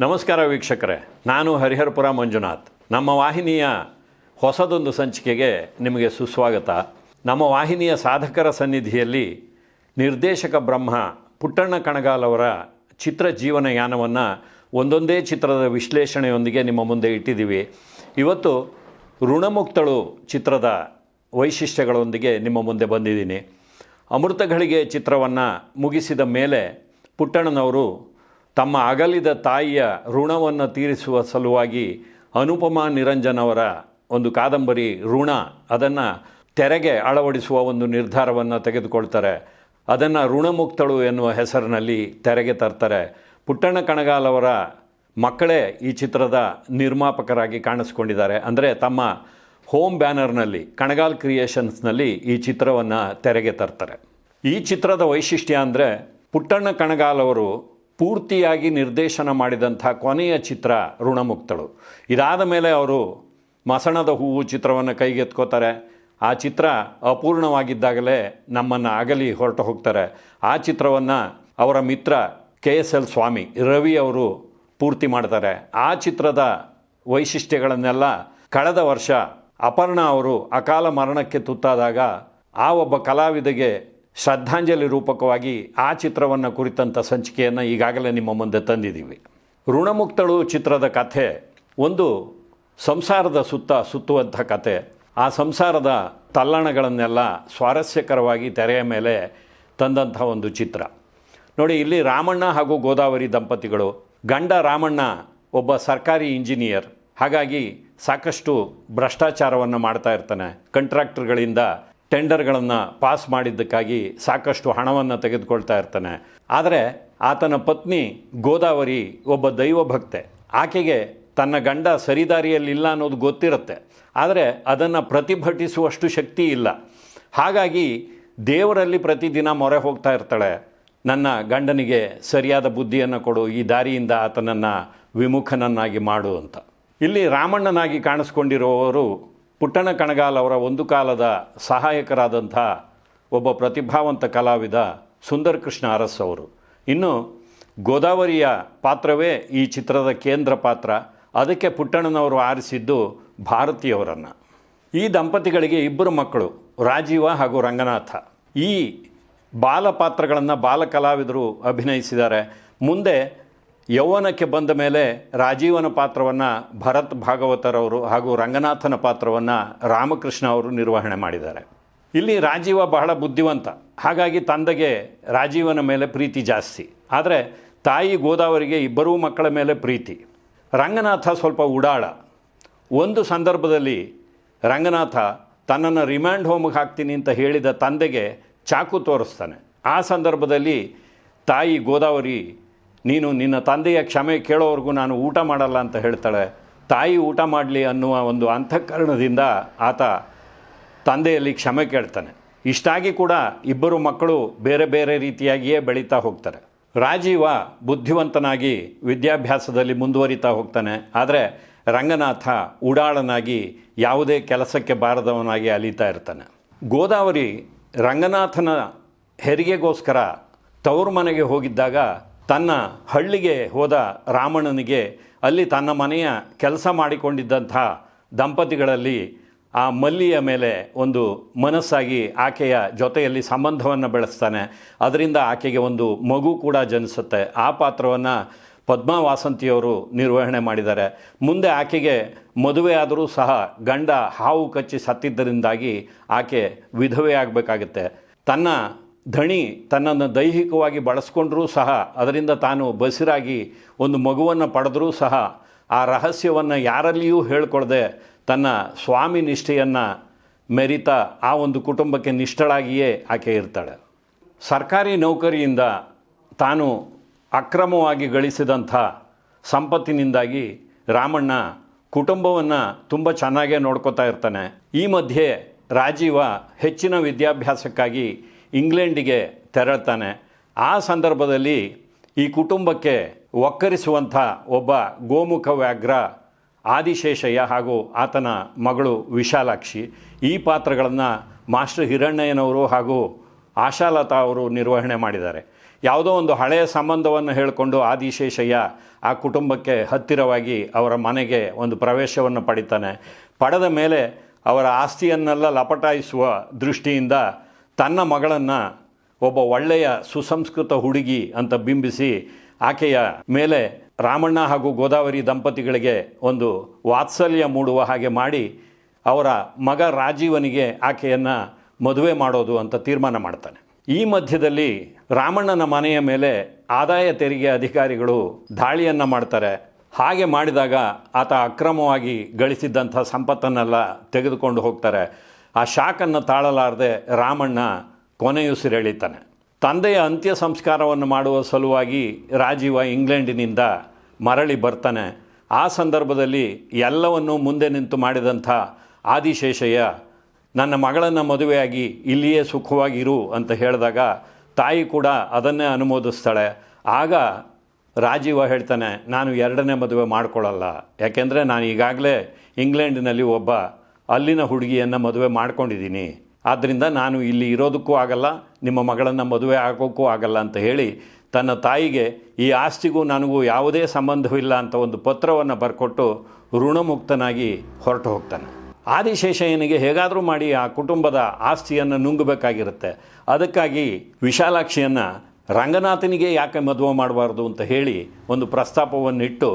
ನಮಸ್ಕಾರ ವೀಕ್ಷಕರೇ, ನಾನು ಹರಿಹರಪುರ ಮಂಜುನಾಥ್. ನಮ್ಮ ವಾಹಿನಿಯ ಹೊಸದೊಂದು ಸಂಚಿಕೆಗೆ ನಿಮಗೆ ಸುಸ್ವಾಗತ. ನಮ್ಮ ವಾಹಿನಿಯ ಸಾಧಕರ ಸನ್ನಿಧಿಯಲ್ಲಿ ನಿರ್ದೇಶಕ ಬ್ರಹ್ಮ ಪುಟ್ಟಣ್ಣ ಕಣಗಾಲ್ ಅವರ ಚಿತ್ರ ಜೀವನ ಯಾನವನ್ನು ಒಂದೊಂದೇ ಚಿತ್ರದ ವಿಶ್ಲೇಷಣೆಯೊಂದಿಗೆ ನಿಮ್ಮ ಮುಂದೆ ಇಟ್ಟಿದ್ದೀವಿ. ಇವತ್ತು ಋಣಮುಕ್ತಳು ಚಿತ್ರದ ವೈಶಿಷ್ಟ್ಯಗಳೊಂದಿಗೆ ನಿಮ್ಮ ಮುಂದೆ ಬಂದಿದ್ದೀನಿ. ಅಮೃತಗಳಿಗೆ ಚಿತ್ರವನ್ನು ಮುಗಿಸಿದ ಮೇಲೆ ಪುಟ್ಟಣ್ಣನವರು ತಮ್ಮ ಅಗಲಿದ ತಾಯಿಯ ಋಣವನ್ನು ತೀರಿಸುವ ಸಲುವಾಗಿ ಅನುಪಮಾ ನಿರಂಜನ್ ಅವರ ಒಂದು ಕಾದಂಬರಿ ಋಣ, ಅದನ್ನು ತೆರೆಗೆ ಅಳವಡಿಸುವ ಒಂದು ನಿರ್ಧಾರವನ್ನು ತೆಗೆದುಕೊಳ್ತಾರೆ. ಅದನ್ನು ಋಣಮುಕ್ತಳು ಎನ್ನುವ ಹೆಸರಿನಲ್ಲಿ ತೆರೆಗೆ ತರ್ತಾರೆ. ಪುಟ್ಟಣ್ಣ ಕಣಗಾಲ್ ಅವರ ಮಕ್ಕಳೇ ಈ ಚಿತ್ರದ ನಿರ್ಮಾಪಕರಾಗಿ ಕಾಣಿಸ್ಕೊಂಡಿದ್ದಾರೆ. ಅಂದರೆ ತಮ್ಮ ಹೋಮ್ ಬ್ಯಾನರ್ನಲ್ಲಿ, ಕಣಗಾಲ್ ಕ್ರಿಯೇಷನ್ಸ್ನಲ್ಲಿ ಈ ಚಿತ್ರವನ್ನು ತೆರೆಗೆ ತರ್ತಾರೆ. ಈ ಚಿತ್ರದ ವೈಶಿಷ್ಟ್ಯ ಅಂದರೆ ಪುಟ್ಟಣ್ಣ ಕಣಗಾಲ್ ಅವರು ಪೂರ್ತಿಯಾಗಿ ನಿರ್ದೇಶನ ಮಾಡಿದಂಥ ಕೊನೆಯ ಚಿತ್ರ ಋಣಮುಕ್ತಳು. ಇದಾದ ಮೇಲೆ ಅವರು ಮಸಣದ ಹೂವು ಚಿತ್ರವನ್ನು ಕೈಗೆತ್ಕೋತಾರೆ. ಆ ಚಿತ್ರ ಅಪೂರ್ಣವಾಗಿದ್ದಾಗಲೇ ನಮ್ಮನ್ನು ಅಗಲಿ ಹೊರಟು ಹೋಗ್ತಾರೆ. ಆ ಚಿತ್ರವನ್ನು ಅವರ ಮಿತ್ರ K S L Swamy, Ravi ಅವರು ಪೂರ್ತಿ ಮಾಡ್ತಾರೆ. ಆ ಚಿತ್ರದ ವೈಶಿಷ್ಟ್ಯಗಳನ್ನೆಲ್ಲ ಕಳೆದ ವರ್ಷ ಅಪರ್ಣ ಅವರು ಅಕಾಲ ಮರಣಕ್ಕೆ ತುತ್ತಾದಾಗ ಆ ಒಬ್ಬ ಕಲಾವಿದಗೆ ಶ್ರದ್ಧಾಂಜಲಿ ರೂಪಕವಾಗಿ ಆ ಚಿತ್ರವನ್ನು ಕುರಿತಂಥ ಸಂಚಿಕೆಯನ್ನು ಈಗಾಗಲೇ ನಿಮ್ಮ ಮುಂದೆ ತಂದಿದ್ದೀವಿ. ಋಣಮುಕ್ತಳು ಚಿತ್ರದ ಕಥೆ, ಒಂದು ಸಂಸಾರದ ಸುತ್ತ ಸುತ್ತುವಂಥ ಕತೆ ಆ ಸಂಸಾರದ ತಲ್ಲಣಗಳನ್ನೆಲ್ಲ ಸ್ವಾರಸ್ಯಕರವಾಗಿ ತೆರೆಯ ಮೇಲೆ ತಂದಂಥ ಒಂದು ಚಿತ್ರ. ನೋಡಿ, ಇಲ್ಲಿ ರಾಮಣ್ಣ ಹಾಗೂ ಗೋದಾವರಿ ದಂಪತಿಗಳು, ಗಂಡ ರಾಮಣ್ಣ ಒಬ್ಬ ಸರ್ಕಾರಿ ಇಂಜಿನಿಯರ್. ಹಾಗಾಗಿ ಸಾಕಷ್ಟು ಭ್ರಷ್ಟಾಚಾರವನ್ನು ಮಾಡ್ತಾ ಇರ್ತಾನೆ. ಕಂಟ್ರಾಕ್ಟರ್ಗಳಿಂದ ಟೆಂಡರ್ಗಳನ್ನು ಪಾಸ್ ಮಾಡಿದ್ದಕ್ಕಾಗಿ ಸಾಕಷ್ಟು ಹಣವನ್ನು ತೆಗೆದುಕೊಳ್ತಾ ಇರ್ತಾನೆ. ಆದರೆ ಆತನ ಪತ್ನಿ ಗೋದಾವರಿ ಒಬ್ಬ ದೈವ ಭಕ್ತೆ. ಆಕೆಗೆ ತನ್ನ ಗಂಡ ಸರಿದಾರಿಯಲ್ಲಿಲ್ಲ ಅನ್ನೋದು ಗೊತ್ತಿರುತ್ತೆ. ಆದರೆ ಅದನ್ನು ಪ್ರತಿಭಟಿಸುವಷ್ಟು ಶಕ್ತಿ ಇಲ್ಲ. ಹಾಗಾಗಿ ದೇವರಲ್ಲಿ ಪ್ರತಿದಿನ ಮೊರೆ ಹೋಗ್ತಾ ಇರ್ತಾಳೆ. ನನ್ನ ಗಂಡನಿಗೆ ಸರಿಯಾದ ಬುದ್ಧಿಯನ್ನು ಕೊಡು, ಈ ದಾರಿಯಿಂದ ಆತನನ್ನು ವಿಮುಖನನ್ನಾಗಿ ಮಾಡು ಅಂತ. ಇಲ್ಲಿ ರಾಮಣ್ಣನಾಗಿ ಕಾಣಿಸ್ಕೊಂಡಿರುವವರು ಪುಟ್ಟಣ ಕಣಗಾಲ್ ಅವರ ಒಂದು ಕಾಲದ ಸಹಾಯಕರಾದಂಥ ಒಬ್ಬ ಪ್ರತಿಭಾವಂತ ಕಲಾವಿದ ಸುಂದರ್ ಕೃಷ್ಣ ಅರಸ್ ಅವರು. ಇನ್ನು ಗೋದಾವರಿಯ ಪಾತ್ರವೇ ಈ ಚಿತ್ರದ ಕೇಂದ್ರ ಪಾತ್ರ. ಅದಕ್ಕೆ ಪುಟ್ಟಣ್ಣನವರು ಆರಿಸಿದ್ದು ಭಾರತೀಯವರನ್ನು. ಈ ದಂಪತಿಗಳಿಗೆ ಇಬ್ಬರು ಮಕ್ಕಳು, ರಾಜೀವ ಹಾಗೂ ರಂಗನಾಥ. ಈ ಬಾಲ ಪಾತ್ರಗಳನ್ನು ಬಾಲ ಕಲಾವಿದರು ಅಭಿನಯಿಸಿದ್ದಾರೆ. ಮುಂದೆ ಯೌವನಕ್ಕೆ ಬಂದ ಮೇಲೆ ರಾಜೀವನ ಪಾತ್ರವನ್ನು ಭರತ್ ಭಾಗವತರವರು ಹಾಗೂ ರಂಗನಾಥನ ಪಾತ್ರವನ್ನು ರಾಮಕೃಷ್ಣ ಅವರು ನಿರ್ವಹಣೆ ಮಾಡಿದ್ದಾರೆ. ಇಲ್ಲಿ ರಾಜೀವ ಬಹಳ ಬುದ್ಧಿವಂತ. ಹಾಗಾಗಿ ತಂದೆಗೆ ರಾಜೀವನ ಮೇಲೆ ಪ್ರೀತಿ ಜಾಸ್ತಿ. ಆದರೆ ತಾಯಿ ಗೋದಾವರಿಗೆ ಇಬ್ಬರೂ ಮಕ್ಕಳ ಮೇಲೆ ಪ್ರೀತಿ. ರಂಗನಾಥ ಸ್ವಲ್ಪ ಉಡಾಳ. ಒಂದು ಸಂದರ್ಭದಲ್ಲಿ ರಂಗನಾಥ, ತನ್ನನ್ನು ರಿಮ್ಯಾಂಡ್ ಹೋಮ್ಗೆ ಹಾಕ್ತೀನಿ ಅಂತ ಹೇಳಿದ ತಂದೆಗೆ ಚಾಕು ತೋರಿಸ್ತಾನೆ. ಆ ಸಂದರ್ಭದಲ್ಲಿ ತಾಯಿ ಗೋದಾವರಿ ನೀನು ನಿನ್ನ ತಂದೆಯ ಕ್ಷಮೆ ಕೇಳೋವರೆಗೂ ನಾನು ಊಟ ಮಾಡಲ್ಲ ಅಂತ ಹೇಳ್ತಾಳೆ. ತಾಯಿ ಊಟ ಮಾಡಲಿ ಅನ್ನುವ ಒಂದು ಅಂತಃಕರಣದಿಂದ ಆತ ತಂದೆಯಲ್ಲಿ ಕ್ಷಮೆ ಕೇಳ್ತಾನೆ. ಇಷ್ಟಾಗಿ ಕೂಡ ಇಬ್ಬರು ಮಕ್ಕಳು ಬೇರೆ ಬೇರೆ ರೀತಿಯಾಗಿಯೇ ಬೆಳೀತಾ ಹೋಗ್ತಾರೆ. ರಾಜೀವ ಬುದ್ಧಿವಂತನಾಗಿ ವಿದ್ಯಾಭ್ಯಾಸದಲ್ಲಿ ಮುಂದುವರಿತಾ ಹೋಗ್ತಾನೆ. ಆದರೆ ರಂಗನಾಥ ಉಡಾಳನಾಗಿ ಯಾವುದೇ ಕೆಲಸಕ್ಕೆ ಬಾರದವನಾಗಿ ಅಲೀತಾ ಇರ್ತಾನೆ. ಗೋದಾವರಿ ರಂಗನಾಥನ ಹೆರಿಗೆಗೋಸ್ಕರ ತವರು ಮನೆಗೆ ಹೋಗಿದ್ದಾಗ ತನ್ನ ಹಳ್ಳಿಗೆ ಹೋದ ರಾಮಣ್ಣನಿಗೆ ಅಲ್ಲಿ ತನ್ನ ಮನೆಯ ಕೆಲಸ ಮಾಡಿಕೊಂಡಿದ್ದಂಥ ದಂಪತಿಗಳಲ್ಲಿ ಆ ಮಲ್ಲಿಯ ಮೇಲೆ ಒಂದು ಮನಸ್ಸಾಗಿ ಆಕೆಯ ಜೊತೆಯಲ್ಲಿ ಸಂಬಂಧವನ್ನು ಬೆಳೆಸ್ತಾನೆ. ಅದರಿಂದ ಆಕೆಗೆ ಒಂದು ಮಗು ಕೂಡ ಜನಿಸುತ್ತೆ. ಆ ಪಾತ್ರವನ್ನು ಪದ್ಮಾ ವಾಸಂತಿಯವರು ನಿರ್ವಹಣೆ ಮಾಡಿದ್ದಾರೆ. ಮುಂದೆ ಆಕೆಗೆ ಮದುವೆ ಆದರೂ ಸಹ ಗಂಡ ಹಾವು ಕಚ್ಚಿ ಸತ್ತಿದ್ದರಿಂದಾಗಿ ಆಕೆ ವಿಧವೆ ಆಗಬೇಕಾಗುತ್ತೆ ತನ್ನ ಧಣಿ ತನ್ನನ್ನು ದೈಹಿಕವಾಗಿ ಬಳಸ್ಕೊಂಡ್ರೂ ಸಹ ಅದರಿಂದ ತಾನು ಬಸಿರಾಗಿ ಒಂದು ಮಗುವನ್ನು ಪಡೆದರೂ ಸಹ ಆ ರಹಸ್ಯವನ್ನು ಯಾರಲ್ಲಿಯೂ ಹೇಳ್ಕೊಳ್ದೆ ತನ್ನ ಸ್ವಾಮಿ ನಿಷ್ಠೆಯನ್ನು ಮೆರಿತಾ ಆ ಒಂದು ಕುಟುಂಬಕ್ಕೆ ನಿಷ್ಠಳಾಗಿಯೇ ಆಕೆ ಇರ್ತಾಳೆ. ಸರ್ಕಾರಿ ನೌಕರಿಯಿಂದ ತಾನು ಅಕ್ರಮವಾಗಿ ಗಳಿಸಿದಂಥ ಸಂಪತ್ತಿನಿಂದಾಗಿ ರಾಮಣ್ಣ ಕುಟುಂಬವನ್ನು ತುಂಬ ಚೆನ್ನಾಗೇ ನೋಡ್ಕೋತಾ ಇರ್ತಾನೆ. ಈ ಮಧ್ಯೆ ರಾಜೀವ ಹೆಚ್ಚಿನ ವಿದ್ಯಾಭ್ಯಾಸಕ್ಕಾಗಿ ಇಂಗ್ಲೆಂಡಿಗೆ ತೆರಳ್ತಾನೆ. ಆ ಸಂದರ್ಭದಲ್ಲಿ ಈ ಕುಟುಂಬಕ್ಕೆ ಒಕ್ಕರಿಸುವಂಥ ಒಬ್ಬ ಗೋಮುಖ ವ್ಯಾಘ್ರ ಆದಿಶೇಷಯ್ಯ ಹಾಗೂ ಆತನ ಮಗಳು ವಿಶಾಲಾಕ್ಷಿ ಈ ಪಾತ್ರಗಳನ್ನು ಮಾಸ್ಟರ್ ಹಿರಣ್ಣಯ್ಯನವರು ಹಾಗೂ ಆಶಾಲತಾ ಅವರು ನಿರ್ವಹಣೆ ಮಾಡಿದ್ದಾರೆ. ಯಾವುದೋ ಒಂದು ಹಳೆಯ ಸಂಬಂಧವನ್ನು ಹೇಳಿಕೊಂಡು ಆದಿಶೇಷಯ್ಯ ಆ ಕುಟುಂಬಕ್ಕೆ ಹತ್ತಿರವಾಗಿ ಅವರ ಮನೆಗೆ ಒಂದು ಪ್ರವೇಶವನ್ನು ಪಡಿತಾನೆ. ಪಡೆದ ಮೇಲೆ ಅವರ ಆಸ್ತಿಯನ್ನೆಲ್ಲ ಲಪಟಾಯಿಸುವ ದೃಷ್ಟಿಯಿಂದ ತನ್ನ ಮಗಳನ್ನು ಒಬ್ಬ ಒಳ್ಳೆಯ ಸುಸಂಸ್ಕೃತ ಹುಡುಗಿ ಅಂತ ಬಿಂಬಿಸಿ ಆಕೆಯ ಮೇಲೆ ರಾಮಣ್ಣ ಹಾಗೂ ಗೋದಾವರಿ ದಂಪತಿಗಳಿಗೆ ಒಂದು ವಾತ್ಸಲ್ಯ ಮೂಡುವ ಹಾಗೆ ಮಾಡಿ ಅವರ ಮಗ ರಾಜೀವನಿಗೆ ಆಕೆಯನ್ನು ಮದುವೆ ಮಾಡೋದು ಅಂತ ತೀರ್ಮಾನ ಮಾಡ್ತಾನೆ. ಈ ಮಧ್ಯದಲ್ಲಿ ರಾಮಣ್ಣನ ಮನೆಯ ಮೇಲೆ ಆದಾಯ ತೆರಿಗೆ ಅಧಿಕಾರಿಗಳು ದಾಳಿಯನ್ನು ಮಾಡ್ತಾರೆ. ಹಾಗೆ ಮಾಡಿದಾಗ ಆತ ಅಕ್ರಮವಾಗಿ ಗಳಿಸಿದ್ದಂಥ ಸಂಪತ್ತನ್ನೆಲ್ಲ ತೆಗೆದುಕೊಂಡು ಹೋಗ್ತಾರೆ. ಆ ಶಾಕನ್ನು ತಾಳಲಾರದೆ ರಾಮಣ್ಣ ಕೊನೆಯುಸಿರೆಳಿತಾನೆ ತಂದೆಯ ಅಂತ್ಯ ಸಂಸ್ಕಾರವನ್ನು ಮಾಡುವ ಸಲುವಾಗಿ ರಾಜೀವ ಇಂಗ್ಲೆಂಡಿನಿಂದ ಮರಳಿ ಬರ್ತಾನೆ. ಆ ಸಂದರ್ಭದಲ್ಲಿ ಎಲ್ಲವನ್ನೂ ಮುಂದೆ ನಿಂತು ಮಾಡಿದಂಥ ಆದಿಶೇಷಯ್ಯ, ನನ್ನ ಮಗಳನ್ನು ಮದುವೆಯಾಗಿ ಇಲ್ಲಿಯೇ ಸುಖವಾಗಿರು ಅಂತ ಹೇಳಿದಾಗ ತಾಯಿ ಕೂಡ ಅದನ್ನೇ ಅನುಮೋದಿಸ್ತಾಳೆ. ಆಗ ರಾಜೀವ ಹೇಳ್ತಾನೆ, ನಾನು ಎರಡನೇ ಮದುವೆ ಮಾಡಿಕೊಳ್ಳಲ್ಲ. ಯಾಕೆಂದರೆ ನಾನು ಈಗಾಗಲೇ ಇಂಗ್ಲೆಂಡಿನಲ್ಲಿ ಒಬ್ಬ ಅಲ್ಲಿನ ಹುಡುಗಿಯನ್ನು ಮದುವೆ ಮಾಡ್ಕೊಂಡಿದ್ದೀನಿ. ಆದ್ದರಿಂದ ನಾನು ಇಲ್ಲಿ ಇರೋದಕ್ಕೂ ಆಗಲ್ಲ, ನಿಮ್ಮ ಮಗಳನ್ನು ಮದುವೆ ಆಗೋಕ್ಕೂ ಆಗಲ್ಲ ಅಂತ ಹೇಳಿ ತನ್ನ ತಾಯಿಗೆ ಈ ಆಸ್ತಿಗೂ ನನಗೂ ಯಾವುದೇ ಸಂಬಂಧವಿಲ್ಲ ಅಂತ ಒಂದು ಪತ್ರವನ್ನು ಬರ್ಕೊಟ್ಟು ಋಣಮುಕ್ತನಾಗಿ ಹೊರಟು ಹೋಗ್ತಾನೆ. ಆದಿಶೇಷಯ್ಯನಿಗೆ ಹೇಗಾದರೂ ಮಾಡಿ ಆ ಕುಟುಂಬದ ಆಸ್ತಿಯನ್ನು ನುಂಗಬೇಕಾಗಿರುತ್ತೆ. ಅದಕ್ಕಾಗಿ ವಿಶಾಲಾಕ್ಷಿಯನ್ನು ರಂಗನಾಥನಿಗೆ ಯಾಕೆ ಮದುವೆ ಮಾಡಬಾರ್ದು ಅಂತ ಹೇಳಿ ಒಂದು ಪ್ರಸ್ತಾಪವನ್ನಿಟ್ಟು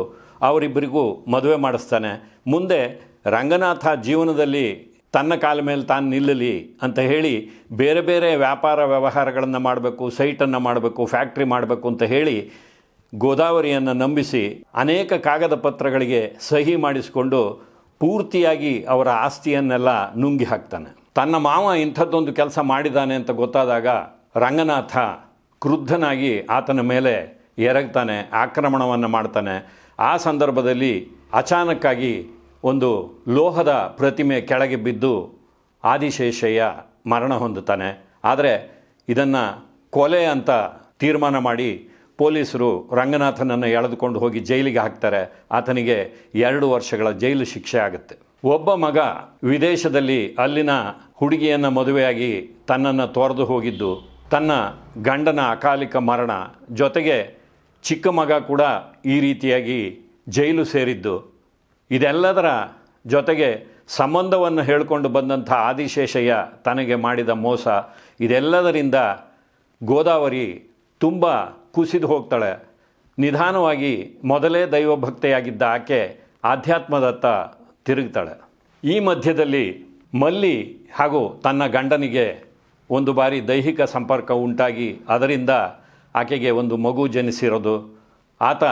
ಅವರಿಬ್ಬರಿಗೂ ಮದುವೆ ಮಾಡಿಸ್ತಾನೆ. ಮುಂದೆ ರಂಗನಾಥ ಜೀವನದಲ್ಲಿ ತನ್ನ ಕಾಲ ಮೇಲೆ ತಾನು ನಿಲ್ಲಲಿ ಅಂತ ಹೇಳಿ ಬೇರೆ ಬೇರೆ ವ್ಯಾಪಾರ ವ್ಯವಹಾರಗಳನ್ನು ಮಾಡಬೇಕು ಸೈಟನ್ನು ಮಾಡಬೇಕು ಫ್ಯಾಕ್ಟ್ರಿ ಮಾಡಬೇಕು ಅಂತ ಹೇಳಿ ಗೋದಾವರಿಯನ್ನು ನಂಬಿಸಿ ಅನೇಕ ಕಾಗದ ಪತ್ರಗಳಿಗೆ ಸಹಿ ಮಾಡಿಸಿಕೊಂಡು ಪೂರ್ತಿಯಾಗಿ ಅವರ ಆಸ್ತಿಯನ್ನೆಲ್ಲ ನುಂಗಿ ಹಾಕ್ತಾನೆ. ತನ್ನ ಮಾವ ಇಂಥದ್ದೊಂದು ಕೆಲಸ ಮಾಡಿದ್ದಾನೆ ಅಂತ ಗೊತ್ತಾದಾಗ ರಂಗನಾಥ ಕ್ರುದ್ಧನಾಗಿ ಆತನ ಮೇಲೆ ಎರಗ್ತಾನೆ, ಆಕ್ರಮಣವನ್ನು ಮಾಡ್ತಾನೆ. ಆ ಸಂದರ್ಭದಲ್ಲಿ ಅಚಾನಕ್ಕಾಗಿ ಒಂದು ಲೋಹದ ಪ್ರತಿಮೆ ಕೆಳಗೆ ಬಿದ್ದು ಆದಿಶೇಷಯ್ಯ ಮರಣ ಹೊಂದುತ್ತಾನೆ. ಆದರೆ ಇದನ್ನು ಕೊಲೆ ಅಂತ ತೀರ್ಮಾನ ಮಾಡಿ ಪೊಲೀಸರು ರಂಗನಾಥನನ್ನು ಎಳೆದುಕೊಂಡು ಹೋಗಿ ಜೈಲಿಗೆ ಹಾಕ್ತಾರೆ. ಆತನಿಗೆ ಎರಡು ವರ್ಷಗಳ ಜೈಲು ಶಿಕ್ಷೆ ಆಗುತ್ತೆ. ಒಬ್ಬ ಮಗ ವಿದೇಶದಲ್ಲಿ ಅಲ್ಲಿನ ಹುಡುಗಿಯನ್ನು ಮದುವೆಯಾಗಿ ತನ್ನನ್ನು ತೊರೆದು ಹೋಗಿದ್ದು, ತನ್ನ ಗಂಡನ ಅಕಾಲಿಕ ಮರಣ ಜೊತೆಗೆ ಚಿಕ್ಕ ಮಗ ಕೂಡ ಈ ರೀತಿಯಾಗಿ ಜೈಲು ಸೇರಿದ್ದು. ಇದೆಲ್ಲದರ ಜೊತೆಗೆ ಸಂಬಂಧವನ್ನು ಹೇಳಿಕೊಂಡು ಬಂದಂಥ ಆದಿಶೇಷಯ್ಯ ತನಗೆ ಮಾಡಿದ ಮೋಸ, ಇದೆಲ್ಲದರಿಂದ ಗೋದಾವರಿ ತುಂಬ ಕುಸಿದು ಹೋಗ್ತಾಳೆ. ನಿಧಾನವಾಗಿ ಮೊದಲೇ ದೈವಭಕ್ತೆಯಾಗಿದ್ದ ಆಕೆ ಆಧ್ಯಾತ್ಮದತ್ತ ತಿರುಗ್ತಾಳೆ. ಈ ಮಧ್ಯದಲ್ಲಿ ಮಲ್ಲಿ ಹಾಗೂ ತನ್ನ ಗಂಡನಿಗೆ ಒಂದು ಬಾರಿ ದೈಹಿಕ ಸಂಪರ್ಕ ಉಂಟಾಗಿ ಅದರಿಂದ ಆಕೆಗೆ ಒಂದು ಮಗು ಜನಿಸಿರೋದು. ಆತ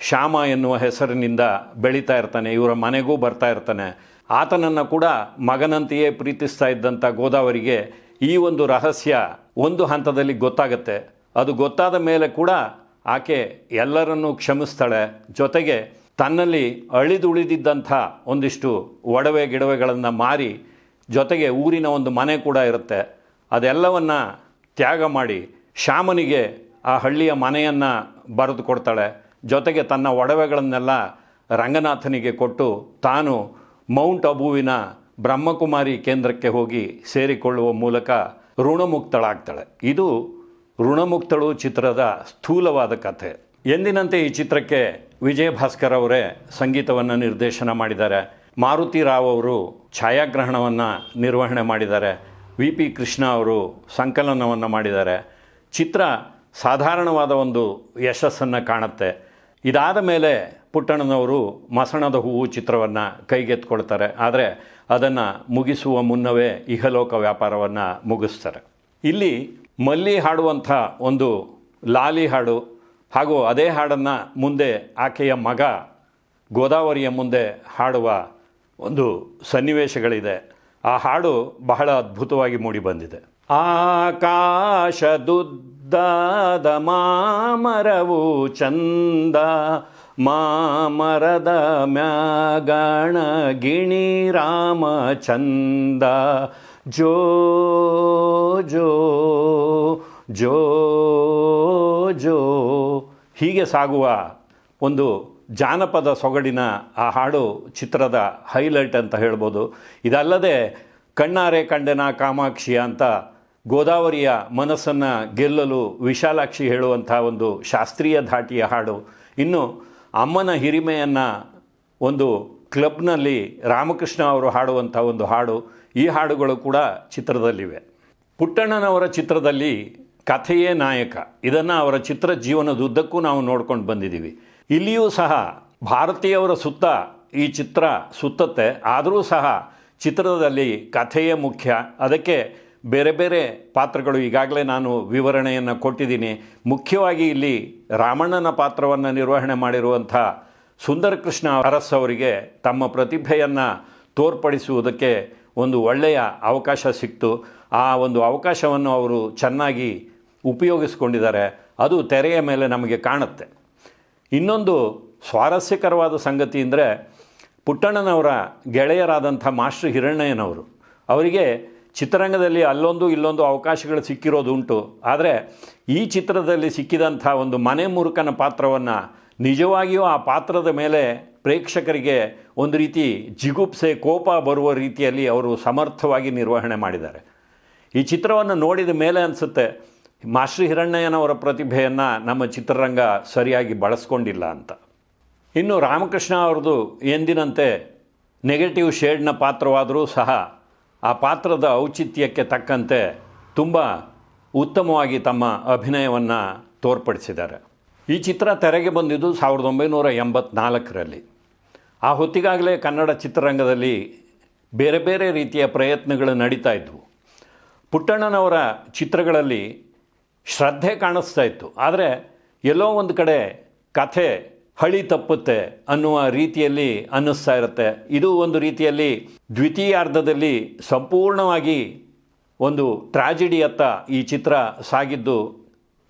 ಶ್ಯಾಮ ಎನ್ನುವ ಹೆಸರಿನಿಂದ ಬೆಳೀತಾ ಇರ್ತಾನೆ, ಇವರ ಮನೆಗೂ ಬರ್ತಾ ಇರ್ತಾನೆ. ಆತನನ್ನು ಕೂಡ ಮಗನಂತೆಯೇ ಪ್ರೀತಿಸ್ತಾ ಇದ್ದಂಥ ಗೋದಾವರಿಗೆ ಈ ಒಂದು ರಹಸ್ಯ ಒಂದು ಹಂತದಲ್ಲಿ ಗೊತ್ತಾಗುತ್ತೆ. ಅದು ಗೊತ್ತಾದ ಮೇಲೆ ಕೂಡ ಆಕೆ ಎಲ್ಲರನ್ನೂ ಕ್ಷಮಿಸ್ತಾಳೆ. ಜೊತೆಗೆ ತನ್ನಲ್ಲಿ ಅಳಿದುಳಿದಿದ್ದಂಥ ಒಂದಿಷ್ಟು ಒಡವೆ ಗಿಡವೆಗಳನ್ನು ಮಾರಿ, ಜೊತೆಗೆ ಊರಿನ ಒಂದು ಮನೆ ಕೂಡ ಇರುತ್ತೆ. ಅದೆಲ್ಲವನ್ನು ತ್ಯಾಗ ಮಾಡಿ ಶ್ಯಾಮನಿಗೆ ಆ ಹಳ್ಳಿಯ ಮನೆಯನ್ನು ಬರೆದು ಕೊಡ್ತಾಳೆ. ಜೊತೆಗೆ ತನ್ನ ಒಡವೆಗಳನ್ನೆಲ್ಲ ರಂಗನಾಥನಿಗೆ ಕೊಟ್ಟು ತಾನು ಮೌಂಟ್ ಅಬುವಿನ ಬ್ರಹ್ಮಕುಮಾರಿ ಕೇಂದ್ರಕ್ಕೆ ಹೋಗಿ ಸೇರಿಕೊಳ್ಳುವ ಮೂಲಕ ಋಣಮುಕ್ತಳಾಗ್ತಾಳೆ. ಇದು ಋಣಮುಕ್ತಳು ಚಿತ್ರದ ಸ್ಥೂಲವಾದ ಕಥೆ. ಎಂದಿನಂತೆ ಈ ಚಿತ್ರಕ್ಕೆ ವಿಜಯ ಭಾಸ್ಕರ್ ಅವರೇ ಸಂಗೀತವನ್ನು ನಿರ್ದೇಶನ ಮಾಡಿದ್ದಾರೆ. ಮಾರುತಿ ರಾವ್ ಅವರು ಛಾಯಾಗ್ರಹಣವನ್ನು ನಿರ್ವಹಣೆ ಮಾಡಿದ್ದಾರೆ. ವಿ ಪಿ ಕೃಷ್ಣ ಅವರು ಸಂಕಲನವನ್ನು ಮಾಡಿದ್ದಾರೆ. ಚಿತ್ರ ಸಾಧಾರಣವಾದ ಒಂದು ಯಶಸ್ಸನ್ನು ಕಾಣುತ್ತೆ. ಇದಾದ ಮೇಲೆ ಪುಟ್ಟಣ್ಣನವರು ಮಸಣದ ಹೂವು ಚಿತ್ರವನ್ನು ಕೈಗೆತ್ಕೊಳ್ತಾರೆ. ಆದರೆ ಅದನ್ನು ಮುಗಿಸುವ ಮುನ್ನವೇ ಇಹಲೋಕ ವ್ಯಾಪಾರವನ್ನು ಮುಗಿಸ್ತಾರೆ. ಇಲ್ಲಿ ಮಲ್ಲಿ ಹಾಡುವಂಥ ಒಂದು ಲಾಲಿ ಹಾಡು ಹಾಗೂ ಅದೇ ಹಾಡನ್ನು ಮುಂದೆ ಆಕೆಯ ಮಗ ಗೋದಾವರಿಯ ಮುಂದೆ ಹಾಡುವ ಒಂದು ಸನ್ನಿವೇಶಗಳಿದೆ. ಆ ಹಾಡು ಬಹಳ ಅದ್ಭುತವಾಗಿ ಮೂಡಿಬಂದಿದೆ ಆಕಾಶದುದ್ದಾದ ಮಾಮರವು ಚಂದ, ಮಾಮರದ ಮ್ಯಾಗಣ ಗಿಣಿ ರಾಮ ಚಂದ. ಜೋ ಜೋ ಜೋ ಜೋ. ಹೀಗೆ ಸಾಗುವ ಒಂದು ಜಾನಪದ ಸೊಗಡಿನ ಆ ಹಾಡು ಚಿತ್ರದ ಹೈಲೈಟ್ ಅಂತ ಹೇಳ್ಬೋದು. ಇದಲ್ಲದೆ ಕಣ್ಣಾರೆ ಕಂಡೆನ ಕಾಮಾಕ್ಷಿ ಅಂತ ಗೋದಾವರಿಯ ಮನಸ್ಸನ್ನು ಗೆಲ್ಲಲು ವಿಶಾಲಾಕ್ಷಿ ಹೇಳುವಂಥ ಒಂದು ಶಾಸ್ತ್ರೀಯ ಧಾಟಿಯ ಹಾಡು. ಇನ್ನು ಅಮ್ಮನ ಹಿರಿಮೆಯನ್ನು ಒಂದು ಕ್ಲಬ್ನಲ್ಲಿ ರಾಮಕೃಷ್ಣ ಅವರು ಹಾಡುವಂಥ ಒಂದು ಹಾಡು, ಈ ಹಾಡುಗಳು ಕೂಡ ಚಿತ್ರದಲ್ಲಿವೆ. ಪುಟ್ಟಣ್ಣನವರ ಚಿತ್ರದಲ್ಲಿ ಕಥೆಯೇ ನಾಯಕ. ಇದನ್ನು ಅವರ ಚಿತ್ರ ಜೀವನದುದ್ದಕ್ಕೂ ನಾವು ನೋಡ್ಕೊಂಡು ಬಂದಿದ್ದೀವಿ ಇಲ್ಲಿಯೂ ಸಹ ಭಾರತೀಯವರ ಸುತ್ತ ಈ ಚಿತ್ರ ಸುತ್ತತ್ತೆ. ಆದರೂ ಸಹ ಚಿತ್ರದಲ್ಲಿ ಕಥೆಯೇ ಮುಖ್ಯ. ಅದಕ್ಕೆ ಬೇರೆ ಬೇರೆ ಪಾತ್ರಗಳು ಈಗಾಗಲೇ ನಾನು ವಿವರಣೆಯನ್ನು ಕೊಟ್ಟಿದ್ದೀನಿ. ಮುಖ್ಯವಾಗಿ ಇಲ್ಲಿ ರಾಮಣ್ಣನ ಪಾತ್ರವನ್ನು ನಿರ್ವಹಣೆ ಮಾಡಿರುವಂಥ ಸುಂದರಕೃಷ್ಣ ಅರಸ್ ಅವರಿಗೆ ತಮ್ಮ ಪ್ರತಿಭೆಯನ್ನು ತೋರ್ಪಡಿಸುವುದಕ್ಕೆ ಒಂದು ಒಳ್ಳೆಯ ಅವಕಾಶ ಸಿಕ್ತು. ಆ ಒಂದು ಅವಕಾಶವನ್ನು ಅವರು ಚೆನ್ನಾಗಿ ಉಪಯೋಗಿಸ್ಕೊಂಡಿದ್ದಾರೆ. ಅದು ತೆರೆಯ ಮೇಲೆ ನಮಗೆ ಕಾಣುತ್ತೆ. ಇನ್ನೊಂದು ಸ್ವಾರಸ್ಯಕರವಾದ ಸಂಗತಿ ಅಂದರೆ ಪುಟ್ಟಣ್ಣನವರ ಗೆಳೆಯರಾದಂಥ ಮಾಸ್ಟರ್ ಹಿರಣ್ಣಯ್ಯನವರು ಅವರಿಗೆ ಚಿತ್ರರಂಗದಲ್ಲಿ ಅಲ್ಲೊಂದು ಇಲ್ಲೊಂದು ಅವಕಾಶಗಳು ಸಿಕ್ಕಿರೋದುಂಟು. ಆದರೆ ಈ ಚಿತ್ರದಲ್ಲಿ ಸಿಕ್ಕಿದಂಥ ಒಂದು ಮನೆ ಮುರುಕನ ಪಾತ್ರವನ್ನು ನಿಜವಾಗಿಯೂ ಆ ಪಾತ್ರದ ಮೇಲೆ ಪ್ರೇಕ್ಷಕರಿಗೆ ಒಂದು ರೀತಿ ಜಿಗುಪ್ಸೆ ಕೋಪ ಬರುವ ರೀತಿಯಲ್ಲಿ ಅವರು ಸಮರ್ಥವಾಗಿ ನಿರ್ವಹಣೆ ಮಾಡಿದ್ದಾರೆ. ಈ ಚಿತ್ರವನ್ನು ನೋಡಿದ ಮೇಲೆ ಅನಿಸುತ್ತೆ, ಮಾಸ್ಟರ್ ಹಿರಣ್ಣಯ್ಯನವರ ಪ್ರತಿಭೆಯನ್ನು ನಮ್ಮ ಚಿತ್ರರಂಗ ಸರಿಯಾಗಿ ಬಳಸ್ಕೊಂಡಿಲ್ಲ ಅಂತ. ಇನ್ನು ರಾಮಕೃಷ್ಣ ಅವ್ರದ್ದು ಎಂದಿನಂತೆ ನೆಗೆಟಿವ್ ಶೇಡ್ನ ಪಾತ್ರವಾದರೂ ಸಹ ಆ ಪಾತ್ರದ ಔಚಿತ್ಯಕ್ಕೆ ತಕ್ಕಂತೆ ತುಂಬ ಉತ್ತಮವಾಗಿ ತಮ್ಮ ಅಭಿನಯವನ್ನು ತೋರ್ಪಡಿಸಿದ್ದಾರೆ. ಈ ಚಿತ್ರ ತೆರೆಗೆ ಬಂದಿದ್ದು ಸಾವಿರದ ಒಂಬೈನೂರ ಎಂಬತ್ನಾಲ್ಕರಲ್ಲಿ. ಆ ಹೊತ್ತಿಗಾಗಲೇ ಕನ್ನಡ ಚಿತ್ರರಂಗದಲ್ಲಿ ಬೇರೆ ಬೇರೆ ರೀತಿಯ ಪ್ರಯತ್ನಗಳು ನಡೀತಾ ಇದ್ವು. ಪುಟ್ಟಣ್ಣನವರ ಚಿತ್ರಗಳಲ್ಲಿ ಶ್ರದ್ಧೆ ಕಾಣಿಸ್ತಾ ಇತ್ತು. ಆದರೆ ಎಲ್ಲೋ ಒಂದು ಕಡೆ ಕಥೆ ಹಳಿ ತಪ್ಪುತ್ತೆ ಅನ್ನುವ ರೀತಿಯಲ್ಲಿ ಅನ್ನಿಸ್ತಾ ಇರುತ್ತೆ. ಇದು ಒಂದು ರೀತಿಯಲ್ಲಿ ದ್ವಿತೀಯಾರ್ಧದಲ್ಲಿ ಸಂಪೂರ್ಣವಾಗಿ ಒಂದು ಟ್ರಾಜಿಡಿಯತ್ತ ಈ ಚಿತ್ರ ಸಾಗಿದ್ದು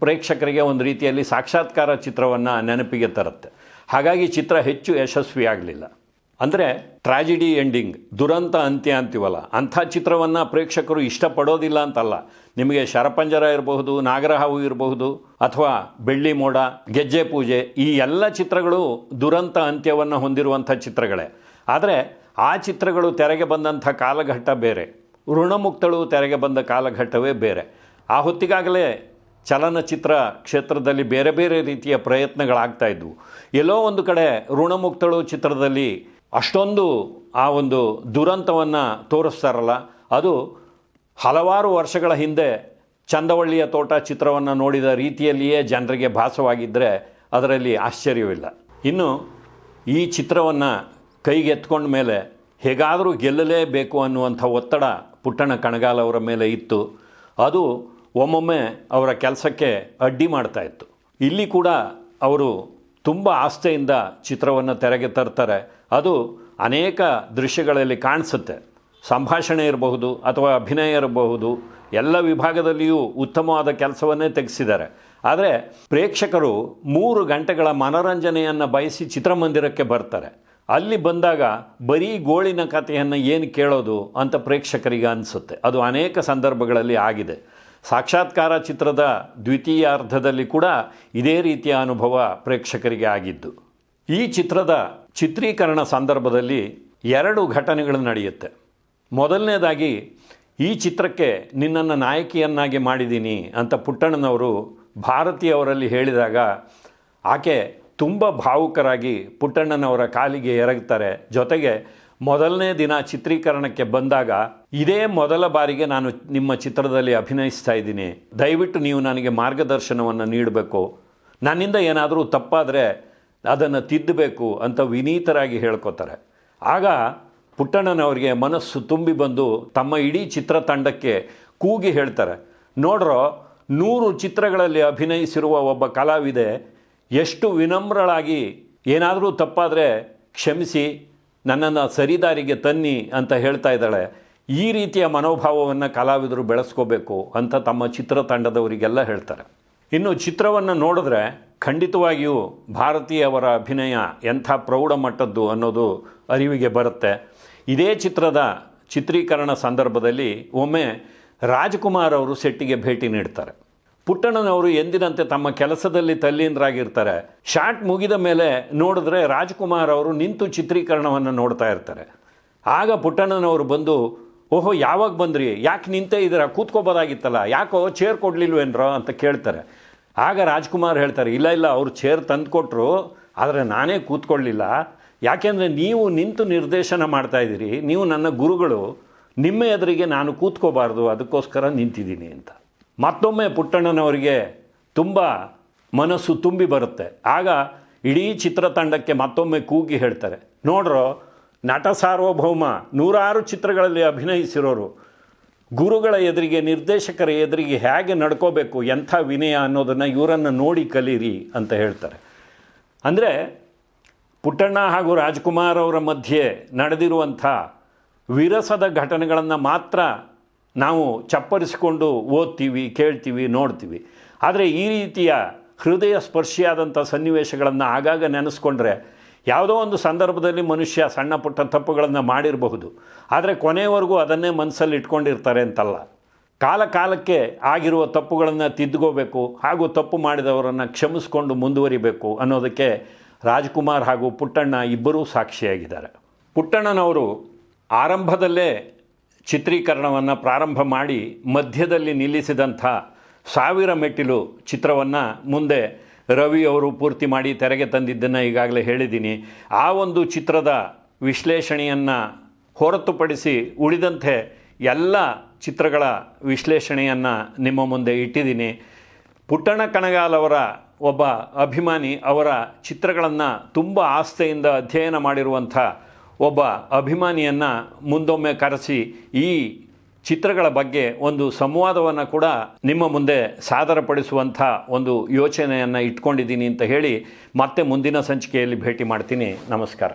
ಪ್ರೇಕ್ಷಕರಿಗೆ ಒಂದು ರೀತಿಯಲ್ಲಿ ಸಾಕ್ಷಾತ್ಕಾರ ಚಿತ್ರವನ್ನು ನೆನಪಿಗೆ ತರುತ್ತೆ. ಹಾಗಾಗಿ ಚಿತ್ರ ಹೆಚ್ಚು ಯಶಸ್ವಿಯಾಗಲಿಲ್ಲ. ಅಂದರೆ ಟ್ರಾಜಿಡಿ ಎಂಡಿಂಗ್, ದುರಂತ ಅಂತ್ಯ ಅಂತೀವಲ್ಲ, ಅಂಥ ಚಿತ್ರವನ್ನು ಪ್ರೇಕ್ಷಕರು ಇಷ್ಟಪಡೋದಿಲ್ಲ ಅಂತಲ್ಲ. ನಿಮಗೆ ಶರಪಂಜರ ಇರಬಹುದು, ನಾಗರಹಾವು ಇರಬಹುದು, ಅಥವಾ ಬೆಳ್ಳಿ ಮೋಡ, ಗೆಜ್ಜೆ ಪೂಜೆ, ಈ ಎಲ್ಲ ಚಿತ್ರಗಳು ದುರಂತ ಅಂತ್ಯವನ್ನು ಹೊಂದಿರುವಂಥ ಚಿತ್ರಗಳೇ. ಆದರೆ ಆ ಚಿತ್ರಗಳು ತೆರೆಗೆ ಬಂದಂಥ ಕಾಲಘಟ್ಟ ಬೇರೆ. ಋಣಮುಕ್ತಳು ತೆರೆಗೆ ಬಂದ ಕಾಲಘಟ್ಟವೇ ಬೇರೆ. ಆ ಹೊತ್ತಿಗಾಗಲೇ ಚಲನಚಿತ್ರ ಕ್ಷೇತ್ರದಲ್ಲಿ ಬೇರೆ ಬೇರೆ ರೀತಿಯ ಪ್ರಯತ್ನಗಳಾಗ್ತಾ ಇದ್ವು. ಎಲ್ಲೋ ಒಂದು ಕಡೆ ಋಣಮುಕ್ತಳು ಚಿತ್ರದಲ್ಲಿ ಅಷ್ಟೊಂದು ಆ ಒಂದು ದುರಂತವನ್ನು ತೋರಿಸ್ತಾರಲ್ಲ, ಅದು ಹಲವಾರು ವರ್ಷಗಳ ಹಿಂದೆ ಚಂದವಳ್ಳಿಯ ತೋಟ ಚಿತ್ರವನ್ನು ನೋಡಿದ ರೀತಿಯಲ್ಲಿಯೇ ಜನರಿಗೆ ಭಾಸವಾಗಿದ್ದರೆ ಅದರಲ್ಲಿ ಆಶ್ಚರ್ಯವಿಲ್ಲ. ಇನ್ನು ಈ ಚಿತ್ರವನ್ನು ಕೈಗೆತ್ಕೊಂಡ ಮೇಲೆ ಹೇಗಾದರೂ ಗೆಲ್ಲಲೇಬೇಕು ಅನ್ನುವಂಥ ಒತ್ತಡ ಪುಟ್ಟಣ ಕಣಗಾಲ್ ಅವರ ಮೇಲೆ ಇತ್ತು. ಅದು ಒಮ್ಮೊಮ್ಮೆ ಅವರ ಕೆಲಸಕ್ಕೆ ಅಡ್ಡಿ ಮಾಡ್ತಾ ಇತ್ತು. ಇಲ್ಲಿ ಕೂಡ ಅವರು ತುಂಬ ಆಸ್ಥೆಯಿಂದ ಚಿತ್ರವನ್ನು ತೆರೆಗೆ ತರ್ತಾರೆ. ಅದು ಅನೇಕ ದೃಶ್ಯಗಳಲ್ಲಿ ಕಾಣಿಸುತ್ತೆ. ಸಂಭಾಷಣೆ ಇರಬಹುದು ಅಥವಾ ಅಭಿನಯ ಇರಬಹುದು, ಎಲ್ಲ ವಿಭಾಗದಲ್ಲಿಯೂ ಉತ್ತಮವಾದ ಕೆಲಸವನ್ನೇ ತೆಗೆಸಿದ್ದಾರೆ. ಆದರೆ ಪ್ರೇಕ್ಷಕರು ಮೂರು ಗಂಟೆಗಳ ಮನೋರಂಜನೆಯನ್ನು ಬಯಸಿ ಚಿತ್ರಮಂದಿರಕ್ಕೆ ಬರ್ತಾರೆ. ಅಲ್ಲಿ ಬಂದಾಗ ಬರೀ ಗೋಳಿನ ಕಥೆಯನ್ನು ಏನು ಕೇಳೋದು ಅಂತ ಪ್ರೇಕ್ಷಕರಿಗೆ ಅನಿಸುತ್ತೆ. ಅದು ಅನೇಕ ಸಂದರ್ಭಗಳಲ್ಲಿ ಆಗಿದೆ. ಸಾಕ್ಷಾತ್ಕಾರ ಚಿತ್ರದ ದ್ವಿತೀಯಾರ್ಧದಲ್ಲಿ ಕೂಡ ಇದೇ ರೀತಿಯ ಅನುಭವ ಪ್ರೇಕ್ಷಕರಿಗೆ ಆಗಿದ್ದು. ಈ ಚಿತ್ರದ ಚಿತ್ರೀಕರಣ ಸಂದರ್ಭದಲ್ಲಿ ಎರಡು ಘಟನೆಗಳು ನಡೆಯುತ್ತೆ. ಮೊದಲನೇದಾಗಿ, ಈ ಚಿತ್ರಕ್ಕೆ ನಿನ್ನನ್ನು ನಾಯಕಿಯನ್ನಾಗಿ ಮಾಡಿದ್ದೀನಿ ಅಂತ ಪುಟ್ಟಣ್ಣನವರು ಭಾರತೀಯವರಲ್ಲಿ ಹೇಳಿದಾಗ, ಆಕೆ ತುಂಬ ಭಾವುಕರಾಗಿ ಪುಟ್ಟಣ್ಣನವರ ಕಾಲಿಗೆ ಎರಗ್ತಾರೆ. ಜೊತೆಗೆ, ಮೊದಲನೇ ದಿನ ಚಿತ್ರೀಕರಣಕ್ಕೆ ಬಂದಾಗ, ಇದೇ ಮೊದಲ ಬಾರಿಗೆ ನಾನು ನಿಮ್ಮ ಚಿತ್ರದಲ್ಲಿ ಅಭಿನಯಿಸ್ತಾ ಇದ್ದೀನಿ. ದಯವಿಟ್ಟು ನೀವು ನನಗೆ ಮಾರ್ಗದರ್ಶನವನ್ನು ನೀಡಬೇಕು. ನನ್ನಿಂದ ಏನಾದರೂ ತಪ್ಪಾದರೆ ಅದನ್ನು ತಿದ್ದಬೇಕು ಅಂತ ವಿನೀತರಾಗಿ ಹೇಳ್ಕೊತಾರೆ. ಆಗ ಪುಟ್ಟಣ್ಣನವರಿಗೆ ಮನಸ್ಸು ತುಂಬಿ ಬಂದು ತಮ್ಮ ಇಡೀ ಚಿತ್ರತಂಡಕ್ಕೆ ಕೂಗಿ ಹೇಳ್ತಾರೆ. ನೋಡ್ರೋ, ನೂರು ಚಿತ್ರಗಳಲ್ಲಿ ಅಭಿನಯಿಸಿರುವ ಒಬ್ಬ ಕಲಾವಿದೆ ಎಷ್ಟು ವಿನಮ್ರಳಾಗಿ ಏನಾದರೂ ತಪ್ಪಾದರೆ ಕ್ಷಮಿಸಿ, ನನ್ನನ್ನು ಸರಿದಾರಿಗೆ ತನ್ನಿ ಅಂತ ಹೇಳ್ತಾ ಇದ್ದಾಳೆ. ಈ ರೀತಿಯ ಮನೋಭಾವವನ್ನು ಕಲಾವಿದರು ಬೆಳೆಸ್ಕೋಬೇಕು ಅಂತ ತಮ್ಮ ಚಿತ್ರತಂಡದವರಿಗೆಲ್ಲ ಹೇಳ್ತಾರೆ. ಇನ್ನು ಚಿತ್ರವನ್ನು ನೋಡಿದ್ರೆ ಖಂಡಿತವಾಗಿಯೂ ಭಾರತೀಯವರ ಅಭಿನಯ ಎಂಥ ಪ್ರೌಢ ಮಟ್ಟದ್ದು ಅನ್ನೋದು ಅರಿವಿಗೆ ಬರುತ್ತೆ. ಇದೇ ಚಿತ್ರದ ಚಿತ್ರೀಕರಣ ಸಂದರ್ಭದಲ್ಲಿ ಒಮ್ಮೆ ರಾಜ್ಕುಮಾರ್ ಅವರು ಸೆಟ್ಟಿಗೆ ಭೇಟಿ ನೀಡ್ತಾರೆ. ಪುಟ್ಟಣ್ಣನವರು ಎಂದಿನಂತೆ ತಮ್ಮ ಕೆಲಸದಲ್ಲಿ ತಲ್ಲೀನರಾಗಿರ್ತಾರೆ ಶಾಟ್ ಮುಗಿದ ಮೇಲೆ ನೋಡಿದ್ರೆ ರಾಜ್ಕುಮಾರ್ ಅವರು ನಿಂತು ಚಿತ್ರೀಕರಣವನ್ನು ನೋಡ್ತಾ ಇರ್ತಾರೆ. ಆಗ ಪುಟ್ಟಣ್ಣನವರು ಬಂದು, ಓಹೋ, ಯಾವಾಗ ಬಂದ್ರಿ? ಯಾಕೆ ನಿಂತೇ ಇದ್ದೀರಾ ಕೂತ್ಕೋಬೋದಾಗಿತ್ತಲ್ಲ? ಯಾಕೋ ಚೇರ್ ಕೊಡ್ಲಿಲ್ವೇನ್ರೋ? ಅಂತ ಕೇಳ್ತಾರೆ. ಆಗ ರಾಜ್ಕುಮಾರ್ ಹೇಳ್ತಾರೆ, ಇಲ್ಲ ಇಲ್ಲ, ಅವ್ರು ಚೇರ್ ತಂದು ಕೊಟ್ಟರು ಆದರೆ ನಾನೇ ಕೂತ್ಕೊಳ್ಳಿಲ್ಲ. ಯಾಕೆಂದರೆ ನೀವು ನಿಂತು ನಿರ್ದೇಶನ ಮಾಡ್ತಾ ಇದ್ದೀರಿ, ನೀವು ನನ್ನ ಗುರುಗಳು, ನಿಮ್ಮ ಎದುರಿಗೆ ನಾನು ಕೂತ್ಕೋಬಾರ್ದು, ಅದಕ್ಕೋಸ್ಕರ ನಿಂತಿದ್ದೀನಿ ಅಂತ. ಮತ್ತೊಮ್ಮೆ ಪುಟ್ಟಣ್ಣನವರಿಗೆ ತುಂಬ ಮನಸ್ಸು ತುಂಬಿ ಬರುತ್ತೆ. ಆಗ ಇಡೀ ಚಿತ್ರತಂಡಕ್ಕೆ ಮತ್ತೊಮ್ಮೆ ಕೂಗಿ ಹೇಳ್ತಾರೆ, ನೋಡ್ರೋ, ನಟ ಸಾರ್ವಭೌಮ ನೂರಾರು ಚಿತ್ರಗಳಲ್ಲಿ ಅಭಿನಯಿಸಿರೋರು ಗುರುಗಳ ಎದುರಿಗೆ, ನಿರ್ದೇಶಕರ ಎದುರಿಗೆ ಹೇಗೆ ನಡ್ಕೋಬೇಕು, ಎಂಥ ವಿನಯ ಅನ್ನೋದನ್ನು ಇವರನ್ನು ನೋಡಿ ಕಲೀರಿ ಅಂತ ಹೇಳ್ತಾರೆ. ಅಂದರೆ ಪುಟ್ಟಣ್ಣ ಹಾಗೂ ರಾಜ್ಕುಮಾರ್ ಅವರ ಮಧ್ಯೆ ನಡೆದಿರುವಂಥ ವಿರಸದ ಘಟನೆಗಳನ್ನು ಮಾತ್ರ ನಾವು ಚಪ್ಪರಿಸಿಕೊಂಡು ಓದ್ತೀವಿ, ಕೇಳ್ತೀವಿ, ನೋಡ್ತೀವಿ. ಆದರೆ ಈ ರೀತಿಯ ಹೃದಯ ಸ್ಪರ್ಶಿಯಾದಂಥ ಸನ್ನಿವೇಶಗಳನ್ನು ಆಗಾಗ ನೆನೆಸ್ಕೊಂಡ್ರೆ ಯಾವುದೋ ಒಂದು ಸಂದರ್ಭದಲ್ಲಿ ಮನುಷ್ಯ ಸಣ್ಣ ಪುಟ್ಟ ತಪ್ಪುಗಳನ್ನು ಮಾಡಿರಬಹುದು. ಆದರೆ ಕೊನೆಯವರೆಗೂ ಅದನ್ನೇ ಮನಸ್ಸಲ್ಲಿ ಇಟ್ಕೊಂಡಿರ್ತಾರೆ ಅಂತಲ್ಲ. ಕಾಲ ಕಾಲಕ್ಕೆ ಆಗಿರುವ ತಪ್ಪುಗಳನ್ನು ತಿದ್ದುಕೋಬೇಕು, ಹಾಗೂ ತಪ್ಪು ಮಾಡಿದವರನ್ನು ಕ್ಷಮಿಸ್ಕೊಂಡು ಮುಂದುವರಿಬೇಕು ಅನ್ನೋದಕ್ಕೆ ರಾಜ್ಕುಮಾರ್ ಹಾಗೂ ಪುಟ್ಟಣ್ಣ ಇಬ್ಬರೂ ಸಾಕ್ಷಿಯಾಗಿದ್ದಾರೆ. ಪುಟ್ಟಣ್ಣನವರು ಆರಂಭದಲ್ಲೇ ಚಿತ್ರೀಕರಣವನ್ನು ಪ್ರಾರಂಭ ಮಾಡಿ ಮಧ್ಯದಲ್ಲಿ ನಿಲ್ಲಿಸಿದಂಥ ಸಾವಿರ ಮೆಟ್ಟಿಲು ಚಿತ್ರವನ್ನು ಮುಂದೆ ರವಿ ಅವರು ಪೂರ್ತಿ ಮಾಡಿ ತೆರೆಗೆ ತಂದಿದ್ದನ್ನು ಈಗಾಗಲೇ ಹೇಳಿದ್ದೀನಿ. ಆ ಒಂದು ಚಿತ್ರದ ವಿಶ್ಲೇಷಣೆಯನ್ನು ಹೊರತುಪಡಿಸಿ ಉಳಿದಂತೆ ಎಲ್ಲ ಚಿತ್ರಗಳ ವಿಶ್ಲೇಷಣೆಯನ್ನು ನಿಮ್ಮ ಮುಂದೆ ಇಟ್ಟಿದ್ದೀನಿ. ಪುಟ್ಟಣ ಕಣಗಾಲ್ ಅವರ ಒಬ್ಬ ಅಭಿಮಾನಿ ಅವರ ಚಿತ್ರಗಳನ್ನು ತುಂಬ ಆಸ್ಥೆಯಿಂದ ಅಧ್ಯಯನ ಮಾಡಿರುವಂಥ ಒಬ್ಬ ಅಭಿಮಾನಿಯನ್ನು ಮುಂದೊಮ್ಮೆ ಕರೆಸಿ ಈ ಚಿತ್ರಗಳ ಬಗ್ಗೆ ಒಂದು ಸಂವಾದವನ್ನು ಕೂಡ ನಿಮ್ಮ ಮುಂದೆ ಸಾದರಪಡಿಸುವಂಥ ಒಂದು ಯೋಚನೆಯನ್ನು ಇಟ್ಕೊಂಡಿದ್ದೀನಿ ಅಂತ ಹೇಳಿ ಮತ್ತೆ ಮುಂದಿನ ಸಂಚಿಕೆಯಲ್ಲಿ ಭೇಟಿ ಮಾಡ್ತೀನಿ. ನಮಸ್ಕಾರ.